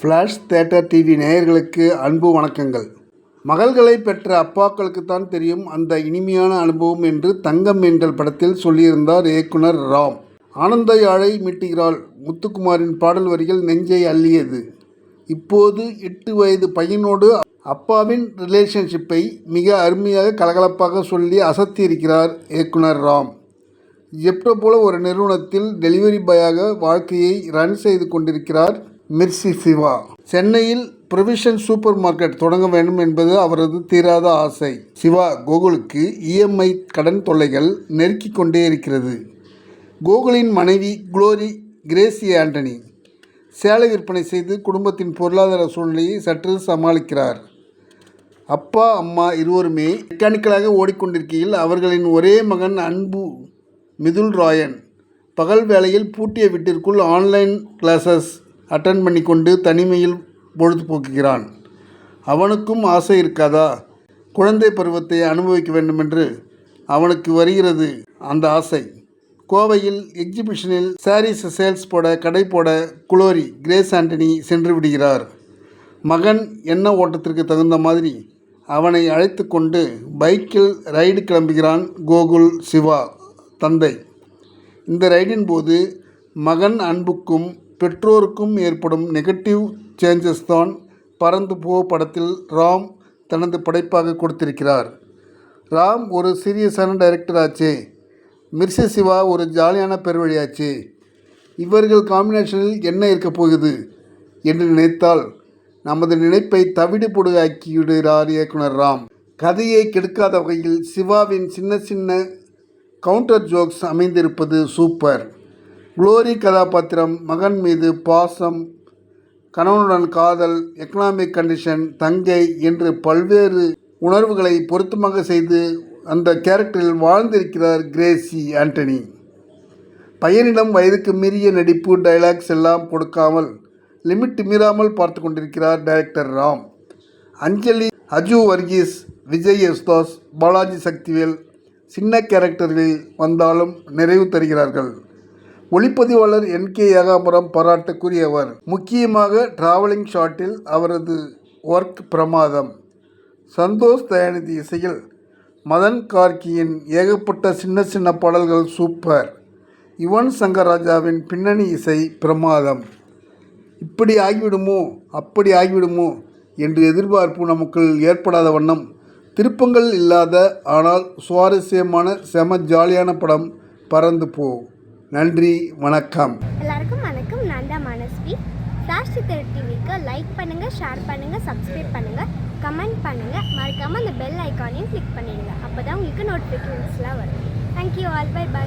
Flash theatre TV நேயர்களுக்கு அன்பு வணக்கங்கள். மகள்களை பெற்ற அப்பாக்களுக்குத்தான் தெரியும் அந்த இனிமையான அனுபவம் என்று தங்கம் என்ற படத்தில் சொல்லியிருந்தார் இயக்குனர் ராம். ஆனந்த யாழை மீட்டுகிறாள். முத்துக்குமாரின் பாடல் வரிகள் நெஞ்சை அள்ளியது. இப்போது எட்டு வயது பையனோடு அப்பாவின் ரிலேஷன்ஷிப்பை மிக அருமையாக கலகலப்பாக சொல்லி அசத்தியிருக்கிறார் இயக்குனர் ராம். ஜெப்டோ போல ஒரு நிறுவனத்தில் டெலிவரி பாயாக வாழ்க்கையை ரன் செய்து கொண்டிருக்கிறார் மிர்சி சிவா. சென்னையில் ப்ரொவிஷன் சூப்பர் மார்க்கெட் தொடங்க வேண்டும் என்பது அவரது தீராத ஆசை. சிவா கோகுலுக்கு இஎம்ஐ கடன் தொல்லைகள் நெருக்கிக் கொண்டே இருக்கிறது. கோகுலின் மனைவி குளோரி கிரேசி ஆண்டனி சேலை விற்பனை செய்து குடும்பத்தின் பொருளாதார சூழ்நிலையை சற்று சமாளிக்கிறார். அப்பா அம்மா இருவருமே மெக்கானிக்கலாக ஓடிக்கொண்டிருக்கையில் அவர்களின் ஒரே மகன் அன்பு மிதுல் ராயன் பகல் வேளையில் பூட்டிய வீட்டிற்குள் ஆன்லைன் கிளாஸஸ் அட்டன் பண்ணி கொண்டு தனிமையில் பொழுதுபோக்குகிறான் அவனுக்கும் ஆசை இருக்காதா? குழந்தை பருவத்தை அனுபவிக்க வேண்டுமென்று அவனுக்கு வருகிறது அந்த ஆசை. கோவையில் எக்ஸிபிஷனில் சாரீஸ் சேல்ஸ் போட கடை போட குளோரி கிரேஸ் ஆண்டனி சென்று விடுகிறார். மகன் என்ன ஓட்டத்திற்கு தகுந்த மாதிரி அவனை அழைத்து கொண்டு பைக்கில் ரைடு கிளம்புகிறான் கோகுல் சிவா தந்தை. இந்த ரைடின் போது மகன் அன்புக்கும் பெற்றோருக்கும் ஏற்படும் நெகட்டிவ் சேஞ்சஸ் தான் பறந்து போ படத்தில் ராம் தனது படைப்பாக கொடுத்திருக்கிறார். ராம் ஒரு சீரியஸான டைரக்டர் ஆச்சே. மிர்சி சிவா ஒரு ஜாலியான பெருவழியாச்சு இவர்கள் காம்பினேஷனில் என்ன இருக்கப் போகுது என்று நினைத்தால் நமது நினைப்பை தவிடு பொடுகாக்கிவிடுகிறார் இயக்குனர் ராம். கதையை கெடுக்காத வகையில் சிவாவின் சின்ன சின்ன கவுண்டர் ஜோக்ஸ் அமைந்திருப்பது சூப்பர் குளோரி கதாபாத்திரம் மகன் மீது பாசம் கணவனுடன் காதல் எக்கனாமிக் கண்டிஷன் தங்கை என்று பல்வேறு உணர்வுகளை பொருத்தமாக செய்து அந்த கேரக்டரில் வாழ்ந்திருக்கிறார் கிரேசி ஆண்டனி. பையனிடம் வயதுக்கு மீறிய நடிப்பு டைலாக்ஸ் எல்லாம் கொடுக்காமல் லிமிட் மீறாமல் பார்த்து கொண்டிருக்கிறார் டைரக்டர் ராம். அஞ்சலி அஜு வர்கீஸ் விஜய் யஸ்தாஸ் பாலாஜி சக்திவேல் சின்ன கேரக்டர்களில் வந்தாலும் நிறைவு தருகிறார்கள். ஒளிப்பதிவாளர் என் கே ஏகாம்பரம் பாராட்டுக்குரியவர். முக்கியமாக டிராவலிங் ஷாட்டில் அவரது ஒர்க் பிரமாதம். சந்தோஷ் தயாநிதி இசையில் மதன் கார்கியின் ஏகப்பட்ட சின்ன சின்ன பாடல்கள் சூப்பர் யுவன் சங்கர் ராஜாவின் பின்னணி இசை பிரமாதம். இப்படி ஆகிவிடுமோ? அப்படி ஆகிவிடுமோ? என்று எதிர்பார்ப்பு நமக்குள் ஏற்படாத வண்ணம். திருப்பங்கள் இல்லாத ஆனால் சுவாரஸ்யமான செம ஜாலியான படம் பறந்து போ. நன்றி வணக்கம். எல்லாருக்கும் வணக்கம். நான் தான் மனஸ்வி. ஃப்ளாஷ் டிவிக்கு லைக் பண்ணுங்கள் ஷேர் பண்ணுங்கள் சப்ஸ்கிரைப் பண்ணுங்கள் கமெண்ட் பண்ணுங்கள் மறக்காமல் அந்த பெல் ஐக்கானையும் கிளிக் பண்ணிடுங்க. அப்போ தான் உங்களுக்கு நோட்டிஃபிகேஷன்ஸ்லாம் வரும். Thank you all by by